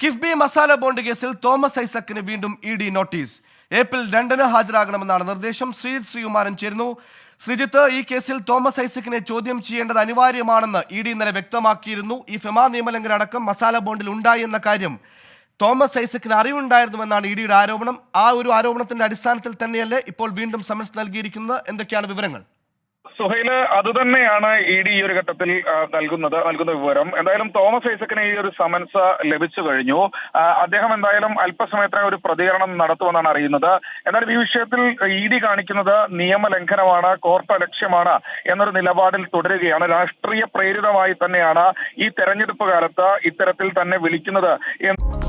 KIIFB masala bond കേസിൽ Thomas ഐസക്കിന് വീണ്ടും ഇ ഡി നോട്ടീസ്. ഏപ്രിൽ രണ്ടിന് ഹാജരാകണമെന്നാണ് നിർദ്ദേശം. ശ്രീജിത് ശ്രീകുമാരൻ ചേരുന്നു. ശ്രീജിത്ത് ഈ കേസിൽ തോമസ് ഐസക്കിനെ ചോദ്യം ചെയ്യേണ്ടത് അനിവാര്യമാണെന്ന് ഇ ഡി ഇന്നലെ വ്യക്തമാക്കിയിരുന്നു. ഈ ഫെമാ നിയമലംഘനം അടക്കം മസാല ബോണ്ടിൽ ഉണ്ടായി എന്ന കാര്യം തോമസ് ഐസക്കിന് അറിവുണ്ടായിരുന്നുവെന്നാണ് ഇ ഡിയുടെ ആരോപണം. ആ ഒരു ആരോപണത്തിന്റെ അടിസ്ഥാനത്തിൽ തന്നെയല്ലേ ഇപ്പോൾ വീണ്ടും സമൻസ് നൽകിയിരിക്കുന്നത്? എന്തൊക്കെയാണ് വിവരങ്ങൾ? സുഹൈൽ അതുതന്നെയാണ് ഇ ഡി ഈ ഒരു ഘട്ടത്തിൽ നൽകുന്നത് നൽകുന്ന വിവരം. എന്തായാലും തോമസ് ഐസക്കിന് ഈ ഒരു സമൻസ് ലഭിച്ചു കഴിഞ്ഞു. അദ്ദേഹം എന്തായാലും അല്പസമയത്തിനെ ഒരു പ്രതികരണം നടത്തുമെന്നാണ് അറിയുന്നത്. എന്നാൽ ഈ വിഷയത്തിൽ ഇ ഡി കാണിക്കുന്നത് നിയമലംഘനമാണ് കോർട്ട് അലക്ഷ്യമാണ് എന്നൊരു നിലപാടിൽ തുടരുകയാണ്. രാഷ്ട്രീയ പ്രേരിതമായി തന്നെയാണ് ഈ തെരഞ്ഞെടുപ്പ് കാലത്ത് ഇത്തരത്തിൽ തന്നെ വിളിക്കുന്നത് എന്ന്